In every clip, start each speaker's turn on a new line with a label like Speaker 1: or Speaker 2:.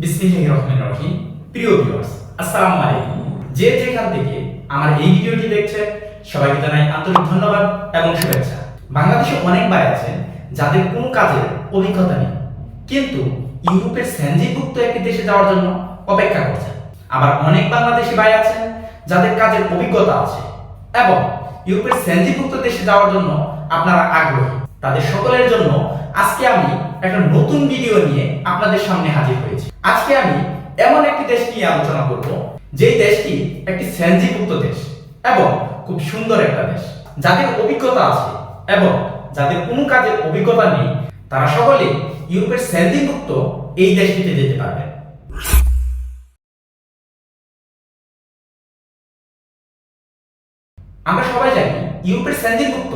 Speaker 1: বিসমিল্লাহির রহমানির রহিম। প্রিয় ভিউয়ার্স আসসালামু আলাইকুম। যে যেখান থেকে আমার এই ভিডিওটি দেখছেন, সবাইকে জানাই আন্তরিক ধন্যবাদ এবং শুভেচ্ছা। বাংলাদেশে অনেক ভাই যাদের কোনো কাজের অভিজ্ঞতা নেই, কিন্তু ইউরোপের স্যানজিভুক্ত একটি দেশে যাওয়ার জন্য অপেক্ষা করছেন। আবার অনেক বাংলাদেশি ভাই আছেন যাদের কাজের অভিজ্ঞতা আছে এবং ইউরোপের স্যানজিভুক্ত দেশে যাওয়ার জন্য আপনারা আগ্রহী। তাদের সকলের জন্য আজকে আমি একটা নতুন ভিডিও নিয়ে আপনাদের সামনে হাজির হয়েছি। আজকে আমি এমন একটি দেশ নিয়ে আলোচনা করব, যেই দেশটি একটি স্যানজিভুক্ত দেশ এবং খুব সুন্দর একটা দেশ। যাদের অভিজ্ঞতা আছে এবং যাদের কোনো কাজের অভিজ্ঞতা নেই, তারা সকলে ইউরোপের স্যানজিভুক্ত এই দেশটিতে যেতে পারবেন আমরা সবাই জানি ইউরোপের স্যানজিভুক্ত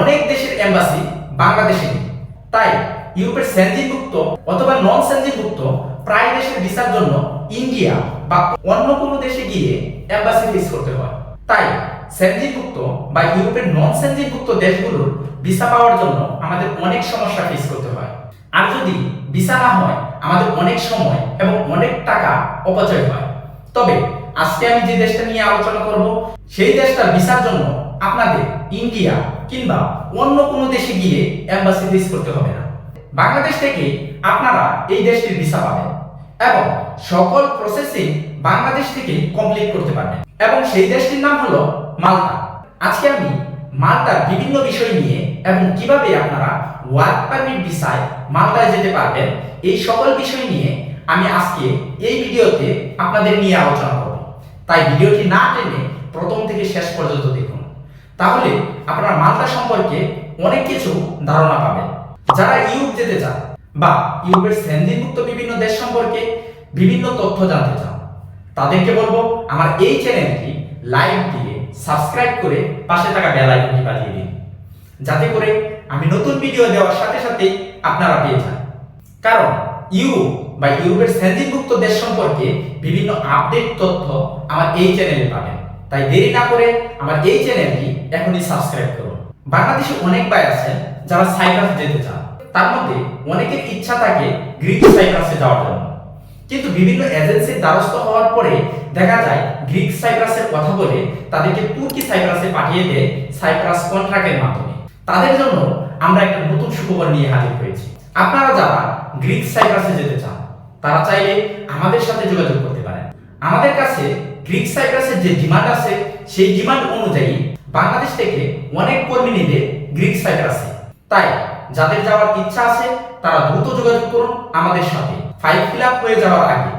Speaker 1: অনেক দেশের এম্বাসি বাংলাদেশে নেই। তাই ইউরোপের স্যানজিভুক্ত অথবা নন স্যানজিভুক্ত প্রায় দেশের ভিসার জন্য ইন্ডিয়া বা অন্য কোনো দেশে গিয়ে এম্বাসি ফেস করতে হয়। তাই স্যানজিভুক্ত বা ইউরোপের নন স্যানজিভুক্ত দেশগুলোর ভিসা পাওয়ার জন্য আমাদের অনেক সমস্যা ফেস করতে হয়। আর যদি ভিসা না হয়, আমাদের অনেক সময় এবং অনেক টাকা অপচয় হয়। তবে আজকে আমি যে দেশটা নিয়ে আলোচনা করব, সেই দেশটার ভিসার জন্য আপনাদের ইন্ডিয়া কিংবা অন্য কোনো দেশে গিয়ে এম্বাসি ফেস করতে হবে না। বাংলাদেশ থেকে আপনারা এই দেশটির ভিসা পাবেন এবং সকল প্রসেসিং বাংলাদেশ থেকে কমপ্লিট করতে পারবেন। এবং সেই দেশটির নাম হলো মালটা আজকে আমি মালটার বিভিন্ন বিষয় নিয়ে এবং কীভাবে আপনারা ওয়ার্ক পারমিট ভিসায় মালটায় যেতে পারবেন, এই সকল বিষয় নিয়ে আমি আজকে এই ভিডিওতে আপনাদের নিয়ে আলোচনা করব। তাই ভিডিওটি না টেনে প্রথম থেকে শেষ পর্যন্ত দেখুন। তাহলে আপনারা মালটা সম্পর্কে অনেক কিছু ধারণা পাবেন। যারা ইউরোপ যেতে চান বা ইউরোপের স্যান্ডিভুক্ত বিভিন্ন দেশ সম্পর্কে বিভিন্ন তথ্য জানতে চান তাদেরকে বলব আমার এই চ্যানেলটি লাইক দিয়ে, সাবস্ক্রাইব করে পাশে থাকা বেল আইকনটি বাজিয়ে দিন। যাতে করে আমি নতুন ভিডিও দেওয়ার সাথে সাথে আপনারা পেয়ে যান। কারণ ইউরোপ বা ইউরোপের স্যান্ডিভুক্ত দেশ সম্পর্কে বিভিন্ন আপডেট তথ্য আমার এই চ্যানেলে পাবেন। তাই দেরি না করে আমার এই চ্যানেলটি এখনই সাবস্ক্রাইব করুন। বাংলাদেশে অনেক ভাই আছেন যারা সাইপ্রাস যেতে চান। তার মধ্যে অনেকের ইচ্ছা থাকে গ্রিক সাইপ্রাসে যাওয়ার জন্য। কিন্তু বিভিন্ন এজেন্সির দ্বারস্থ হওয়ার পরে দেখা যায় গ্রিক সাইপ্রাসের কথা বলে তাদেরকে তুর্কি সাইপ্রাসে পাঠিয়ে দেয় সাইপ্রাস কন্ট্রাক্টের মাধ্যমে। তাদের জন্য আমরা একটা নতুন সুখবর নিয়ে হাজির হয়েছি। আপনারা যারা গ্রিক সাইপ্রাসে যেতে চান, তারা চাইলে আমাদের সাথে যোগাযোগ করতে পারেন। আমাদের কাছে গ্রিক সাইপ্রাসের যে ডিমান্ড আছে, সেই ডিমান্ড অনুযায়ী বাংলাদেশ থেকে অনেক কর্মী নিবে গ্রিক সাইপ্রাসে। তাই যাদের যাওয়ার ইচ্ছা আছে, তারা দ্রুত যোগাযোগ করুন আমাদের সাথে। ফাইল ফিল আপ হয়ে যাওয়ার আগে।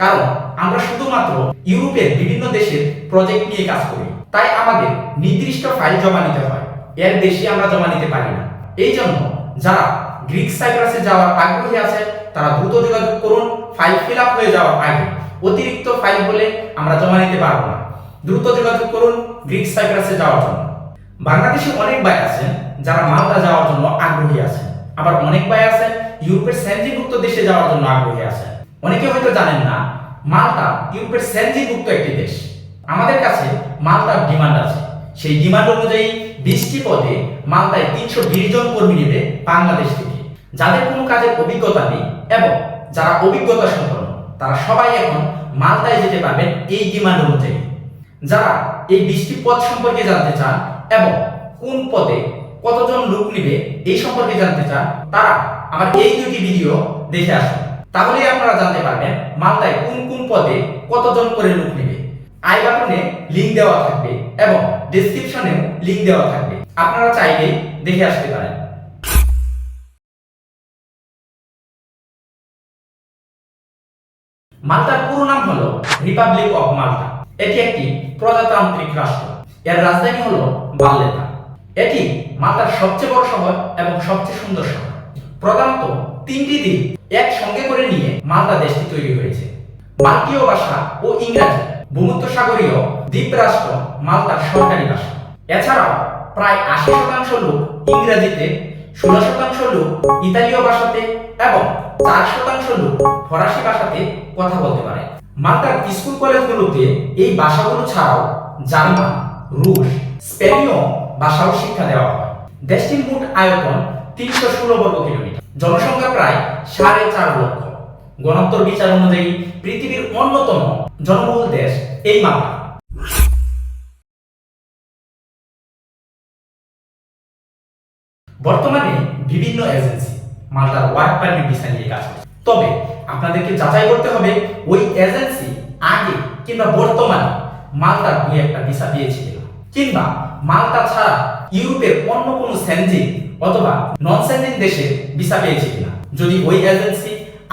Speaker 1: কারণ আমরা শুধুমাত্র ইউরোপের বিভিন্ন দেশের প্রজেক্ট নিয়ে কাজ করি। তাই আমাদের নির্দিষ্ট ফাইল জমা নিতে হয়। এর বেশি আমরা জমা নিতে পারি না। এই জন্য যারা গ্রিক সাইপ্রাসে যাওয়ার আগ্রহী আছে, তারা দ্রুত যোগাযোগ করুন ফাইল ফিল আপ হয়ে যাওয়ার আগে। অতিরিক্ত ফাইল হলে আমরা জমা নিতে পারব না। দ্রুত যোগাযোগ করুন গ্রিক সাইপ্রাসে যাওয়ার জন্য। বাংলাদেশে অনেক ভাই আছেন যারা মালদা যাওয়ার জন্য আগ্রহী আছে। আবার অনেক ভাই আছেন ইউরোপের স্যানজিভুক্ত দেশে যাওয়ার জন্য আগ্রহী আছে। অনেকে হয়তো জানেন না মালটা ইউরোপের স্যানজিভুক্ত একটি দেশ। আমাদের কাছে মালটার ডিমান্ড আছে। সেই ডিমান্ড অনুযায়ী বিশটি পদে মালটায় তিনশো বিশ জন কর্মী নেবে বাংলাদেশ থেকে। যাদের কোনো কাজের অভিজ্ঞতা নেই এবং যারা অভিজ্ঞতা সম্পন্ন, তারা সবাই এখন মালটায় যেতে পারবেন এই ডিমান্ড অনুযায়ী। যারা এই বিশটি পদ সম্পর্কে জানতে চান এবং কোন পদে কতজন লোক নিবে, এই সম্পর্কে জানতে চান, তারা আমার এই দুটি ভিডিও দেখে আসুন। তাহলেই আপনারা জানতে পারবেন মালদায় কোন কোন পদে কতজন করে লোক নেবে। আই বাটনে লিংক দেওয়া থাকবে এবং ডেসক্রিপশনেও লিংক দেওয়া থাকবে। আপনারা চাইলেই দেখে আসতে পারেন। মাল্টার পুরো নাম হলো রিপাবলিক অফ মাল্টা এটি একটি প্রজাতান্ত্রিক রাষ্ট্র। এর রাজধানী হলো বাল্লেতা। এটি মাল্টার সবচেয়ে বড় শহর এবং সবচেয়ে সুন্দর শহর প্রধানত তিনটি দ্বীপ একসঙ্গে করে নিয়ে মাল্টা দেশটি তৈরি হয়েছে। মাল্টীয় ভাষা ও ইংরেজি, ভূমধ্যসাগরীয় দ্বীপ রাষ্ট্র মাল্টার সরকারি ভাষা। এছাড়াও প্রায় আশি শতাংশ লোক ইংরেজিতে, ষোলো শতাংশ লোক ইতালীয় ভাষাতে এবং চার শতাংশ লোক ফরাসি ভাষাতে কথা বলতে পারে। মালদার স্কুল কলেজগুলোতে এই ভাষাগুলো ছাড়াও জার্মান, রুশ, স্পেনীয় ভাষাও শিক্ষা দেওয়া হয়। দেশটির মোট আয়তন তিনশো ষোলো বর্গ কিলোমিটার। জনসংখ্যা প্রায় সাড়ে চার লক্ষ। গণত্বর বিচার অনুযায়ী পৃথিবীর অন্যতম জনবহুল দেশ এই মাল্টা বর্তমানে বিভিন্ন এজেন্সি মাল্টার ওয়ার্ক পারমিট ভিসা নিয়ে কাজ করছে। তবে আপনাদেরকে যাচাই করতে হবে, ওই এজেন্সি আগে কিংবা বর্তমানে মাল্টার দুই একটা ভিসা দিয়েছে কিনা কিংবা মাল্টা ছাড়া ইউরোপের অন্য কোনো সেনজিন অথবা নন সেনজিন দেশে ভিসা পেয়েছে কিনা? যদি ওই এজেন্সি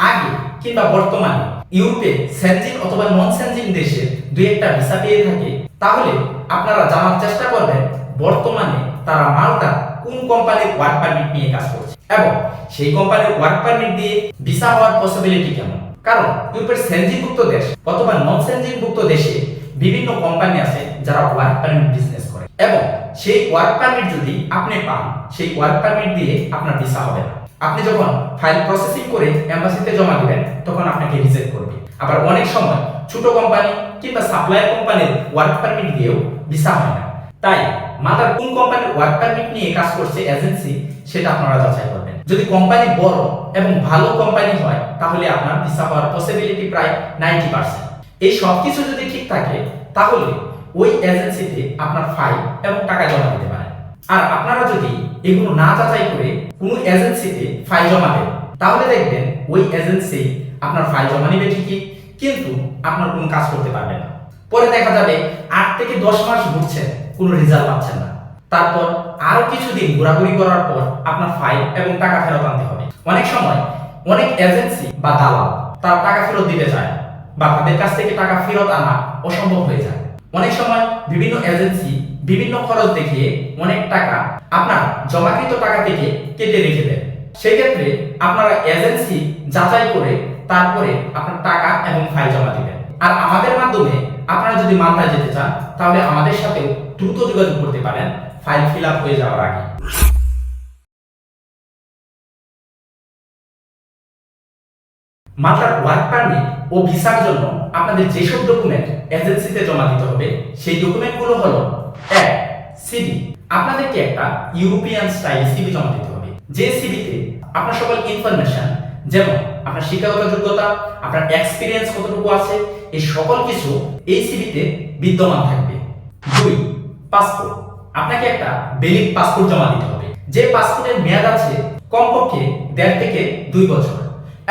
Speaker 1: আগে কিংবা বর্তমানে ইউরোপে সেনজিন অথবা নন সেনজিন দেশে দুই একটা ভিসা পেয়ে থাকে, তাহলে আপনারা জানার চেষ্টা করবেন বর্তমানে তারা মাল্টা কোন কোম্পানির ওয়ার্ক পারমিট নিয়ে কাজ করছে এবং সেই কোম্পানির ওয়ার্ক পারমিট দিয়ে ভিসা হওয়ার পসিবিলিটি কেমন? কারণ ইউরোপের সেনজিনভুক্ত দেশ অথবা নন সেনজিনভুক্ত দেশে বিভিন্ন কোম্পানি আছে যারা ওয়ার্ক পারমিট বিজনেস করে। এবং সেই ওয়ার্ক পারমিট যদি আপনি পান, সেই ওয়ার্ক পারমিট দিয়ে আপনার ভিসা হবে না। আপনি যখন ফাইল প্রসেসিং করে এম্বাসিতে জমা দিবেন, তখন আপনাকে রিজেক্ট করবে। আবার অনেক সময় ছোট কোম্পানি কিংবা সাপ্লায়ার কোম্পানির ওয়ার্ক পারমিট দিয়েও ভিসা হয় না। তাই মাদার কোন কোম্পানির ওয়ার্ক পারমিট নিয়ে কাজ করছে এজেন্সি সেটা আপনারা যাচাই করবেন। যদি কোম্পানি বড় এবং ভালো কোম্পানি হয়, তাহলে আপনার ভিসা হওয়ার পসিবিলিটি প্রায় নাইনটি পার্সেন্ট এই সব কিছু যদি ঠিক থাকে, তাহলে ওই এজেন্সিতে আপনার ফাইল এবং টাকা জমা দিতে পারেন। আর আপনারা যদি এগুলো না যাচাই করে কোনো এজেন্সিতে ফাইল জমা দেন, তাহলে দেখবেন ওই এজেন্সি আপনার ফাইল জমা নেবে ঠিকই, কিন্তু আপনার কোনো কাজ করতে পারবে না। পরে দেখা যাবে আট থেকে দশ মাস ঘুরছেন, কোনো রেজাল্ট পাচ্ছেন না। তারপর আরও কিছুদিন ঘোরাঘুরি করার পর আপনার ফাইল এবং টাকা ফেরত আনতে হবে। অনেক সময় অনেক এজেন্সি বা দালাল, তার টাকা ফেরত দিতে চায় বা তাদের কাছ থেকে টাকা ফেরত আনা অসম্ভব হয়ে যায়। অনেক সময় বিভিন্ন এজেন্সি বিভিন্ন খরচ দেখিয়ে অনেক টাকা আপনার জমাকৃত টাকা থেকে কেটে রেখে দেয়। সেক্ষেত্রে আপনারা এজেন্সি যাচাই করে তারপরে আপনার টাকা এবং ফাইল জমা দিবেন। আর আমাদের মাধ্যমে আপনারা যদি মালদায় যেতে চান, তাহলে আমাদের সাথে দ্রুত যোগাযোগ করতে পারেন ফাইল ফিল আপ হয়ে যাওয়ার আগে। মাত্রার ওয়ার্ক পারমিট ও ভিসার জন্য আপনাদের যেসব ডকুমেন্ট এজেন্সিতে জমা দিতে হবে, সেই ডকুমেন্টগুলো হলো, এক সিভি আপনাদেরকে একটা ইউরোপিয়ান স্টাইল সিভি জমা দিতে হবে। যে সিভিতে আপনার সকল ইনফরমেশন যেমন আপনার শিক্ষাগত যোগ্যতা, আপনার এক্সপিরিয়েন্স কতটুকু আছে, এই সকল কিছু এই সিভিতে বিদ্যমান থাকবে। দুই পাসপোর্ট আপনাকে একটা ভ্যালিড পাসপোর্ট জমা দিতে হবে। যে পাসপোর্টের মেয়াদ আছে কমপক্ষে দেড় থেকে দুই বছর।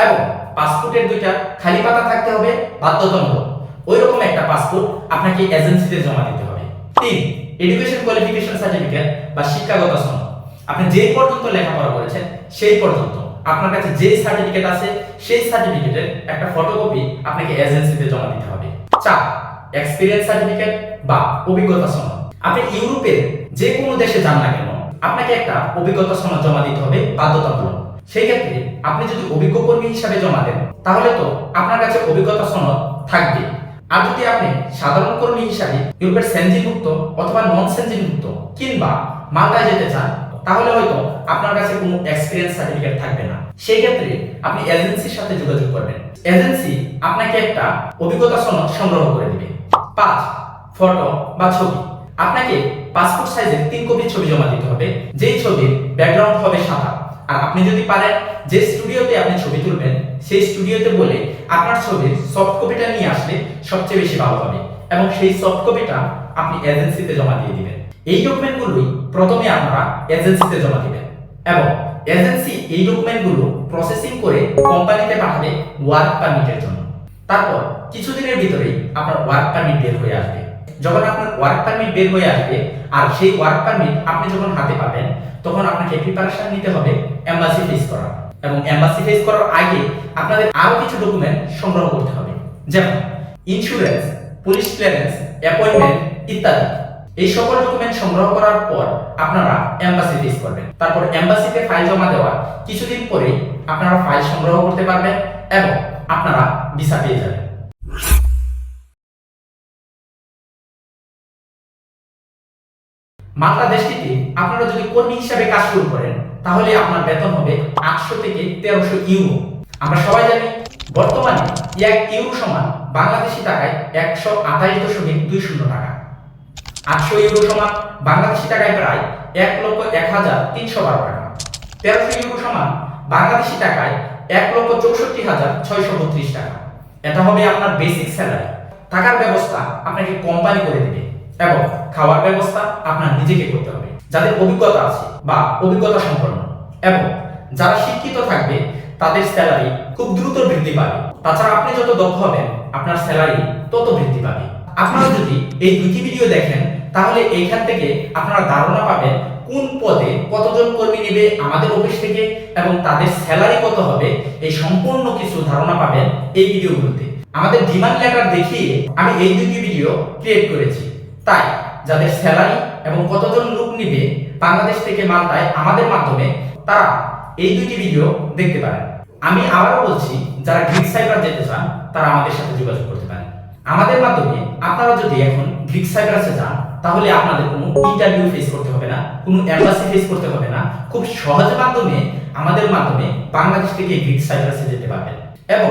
Speaker 1: এবং পাসপোর্টের দুইটা খালি পাতা থাকতে হবে, বাধ্যতামূলক। ওই রকম একটা পাসপোর্ট আপনাকে এজেন্সিতে জমা দিতে হবে। তিন এডুকেশন কোয়ালিফিকেশন সার্টিফিকেট বা শিক্ষাগত সনদ। আপনি যে পর্যন্ত লেখাপড়া করেছেন, সেই পর্যন্ত আপনার কাছে যে সার্টিফিকেট আছে, সেই সার্টিফিকেটের একটা ফটোকপি আপনাকে এজেন্সিতে জমা দিতে হবে। চার এক্সপিরিয়েন্স সার্টিফিকেট বা অভিজ্ঞতা সনদ। আপনি ইউরোপের যে কোনো দেশে যান না কেন, আপনাকে একটা অভিজ্ঞতা সনদ জমা দিতে হবে, বাধ্যতামূলক। সেই ক্ষেত্রে আপনি যদি অভিজ্ঞ কর্মী হিসাবে জমা দেন, তাহলে তো আপনার কাছে অভিজ্ঞতা সনদ থাকবে। আর যদি আপনি সাধারণ কর্মী হিসাবে ইউরোপের সেনজিনভুক্ত অথবা নন সেনজিনভুক্ত কিংবা মালটায় যেতে চান, তাহলে হয়তো আপনার কাছে কোনো এক্সপিরিয়েন্স সার্টিফিকেট থাকবে না। সেই ক্ষেত্রে আপনি এজেন্সির সাথে যোগাযোগ করবেন। এজেন্সি আপনাকে একটা অভিজ্ঞতা সনদ সংগ্রহ করে দিবে। পাঁচ, ফটো বা ছবি। আপনাকে পাসপোর্ট সাইজের তিন কপি ছবি জমা দিতে হবে, যেই ছবির ব্যাকগ্রাউন্ড হবে সাদা। আর আপনি যদি পারেন, যে স্টুডিওতে আপনি ছবি তুলবেন, সেই স্টুডিওতে বলে আপনার ছবির সফট কপিটা নিয়ে আসলে সবচেয়ে বেশি ভালো হবে এবং সেই সফট কপিটা আপনি এজেন্সিতে জমা দিয়ে দিবেন। এই ডকুমেন্টগুলোই প্রথমে আপনারা এজেন্সিতে জমা দিবেন এবং এজেন্সি এই ডকুমেন্টগুলো প্রসেসিং করে কোম্পানিতে পাঠাবে ওয়ার্ক পারমিটের জন্য। তারপর কিছুদিনের ভিতরেই আপনার ওয়ার্ক পারমিট বের হয়ে আসবে। যখন আপনার ওয়ার্ক পারমিট বের হয়ে আসবে, আর সেই ওয়ার্ক পারমিট আপনি যখন হাতে পাবেন, তখন আপনাকে প্রিপারেশন নিতে হবে এম্বাসি ফেস করার। এবং এম্বাসি ফেস করার আগে আপনাদের আরও কিছু ডকুমেন্ট সংগ্রহ করতে হবে। যেমন ইন্স্যুরেন্স পুলিশ ক্লিয়ারেন্স অ্যাপয়েন্টমেন্ট ইত্যাদি। এই সকল ডকুমেন্ট সংগ্রহ করার পর আপনারা এম্বাসি ফেস করবেন। তারপর এম্বাসিতে ফাইল জমা দেওয়ার কিছুদিন পরেই আপনারা ফাইল সংগ্রহ করতে পারবেন এবং আপনারা ভিসা পেয়ে যাবেন। মাল্টা দেশটিতে আপনারা যদি কর্মী হিসাবে কাজ শুরু করেন, তাহলে আপনার বেতন হবে আটশো থেকে তেরোশো ইউরো। আমরা সবাই জানি, বর্তমানে এক ইউরো সমান বাংলাদেশি টাকায় একশো আঠাশ দশমিক দুই শূন্য টাকা। আটশো ইউরো সমান বাংলাদেশি টাকায় প্রায় এক লক্ষ এক হাজার তিনশো বারো টাকা। তেরোশো ইউরো সমান বাংলাদেশি টাকায় এক লক্ষ চৌষট্টি হাজার ছয়শো বত্রিশ টাকা। এটা হবে আপনার বেসিক স্যালারি টাকার ব্যবস্থা আপনাকে কোম্পানি করে দিবে। এবং খাওয়ার ব্যবস্থা আপনার নিজেকে করতে হবে, যাদের অভিজ্ঞতা আছে বা অভিজ্ঞতা সম্পন্ন। এবং যারা শিক্ষিত থাকবে, তাদের স্যালারি খুব দ্রুত বৃদ্ধি পাবে। তাছাড়া আপনি যত দক্ষ হবেন, আপনার স্যালারি তত বৃদ্ধি পাবে। আপনারা যদি এই দুটি ভিডিও দেখেন, তাহলে এইখান থেকে আপনারা ধারণা পাবেন কোন পদে কতজন কর্মী নেবে আমাদের অফিস থেকে এবং তাদের স্যালারি কত হবে, এই সম্পূর্ণ কিছু ধারণা পাবেন এই ভিডিওগুলোতে আমাদের ডিমান্ড লেটার দেখিয়ে আমি এই দুটি ভিডিও ক্রিয়েট করেছি। তাই যাদের স্যালারি এবং কতজন লোক নিবে বাংলাদেশ থেকে মালটায় আমাদের মাধ্যমে তারা এই দুটি ভিডিও দেখতে পারেন। আমি আবারও বলছি, যারা গ্রিক সাইবার যেতে চান, তারা আমাদের সাথে যোগাযোগ করতে পারেন। আমাদের মাধ্যমে আপনারা যদি এখন গ্রিক সাইপ্রাসে যান, তাহলে আপনাদের কোনো ইন্টারভিউ ফেস করতে হবে না, কোনো এম্বাসি ফেস করতে হবে না। খুব সহজ মাধ্যমে আমাদের মাধ্যমে বাংলাদেশ থেকে গ্রিক সাইপ্রাসে যেতে পারবেন। এবং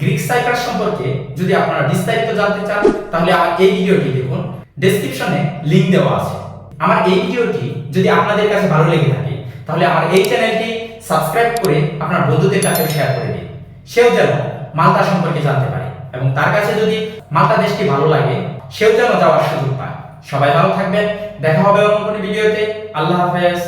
Speaker 1: গ্রিক সাইপ্রাস সম্পর্কে যদি আপনারা বিস্তারিত জানতে চান, তাহলে আমার এই ভিডিওটি দেখুন। ডেসক্রিপশনে লিংক দেওয়া আছে। আমার এই ভিডিওটি যদি আপনাদের কাছে ভালো লেগে থাকে, তাহলে আমার এই চ্যানেলটি সাবস্ক্রাইব করে আপনার বন্ধুদের কাছে শেয়ার করে দিন। সেও যেন মালটা সম্পর্কে জানতে পারে এবং তার কাছে যদি মালটা দেশটি ভালো লাগে, সেও যেন যাওয়ার সুযোগ পায়। সবাই ভালো থাকবেন, দেখা হবে অন্য কোনো ভিডিওতে। আল্লাহ হাফেজ।